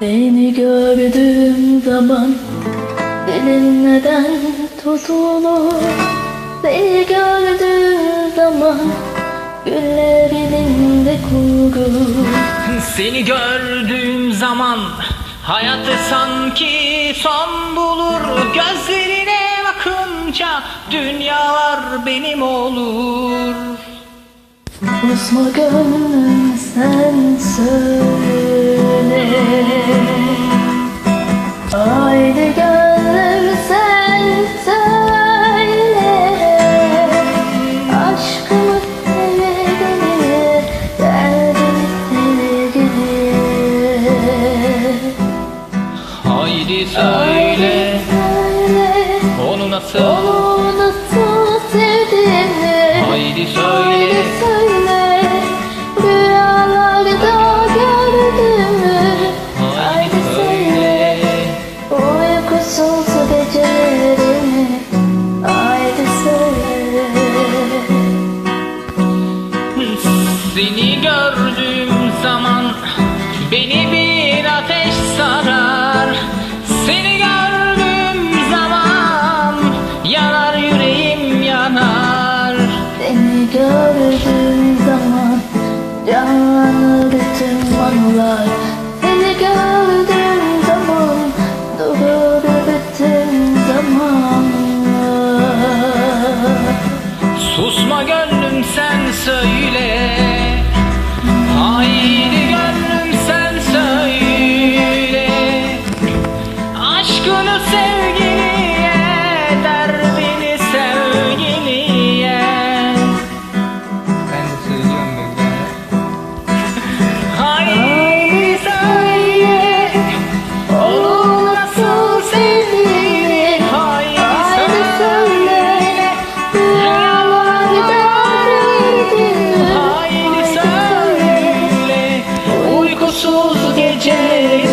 Seni gördüğüm zaman Dilim neden tutulur? Seni gördüğüm zaman Güller elimde kurur Seni gördüğüm zaman hayat sanki son bulur. Gözlerine bakınca dünyalar benim olur. Susma gönlüm sen söyle Haydi gönlüm sen söyle Aşkımı Derdimi sevgili Haydi Söyle Seni gördüğüm zaman beni bir ateş sarar. Seni gördüğüm zaman yanar yüreğim yanar. Seni gördüğüm zaman Canlanır bütün anılar. Seni gördüğüm Coşkunu sevgiliye Derdini sevgiliye. Ben de söylüyorum böyle Haydi söyle Olur nasıl sevgili? Haydi söyle Yalan derdini Haydi söyle Uykusuz geceleri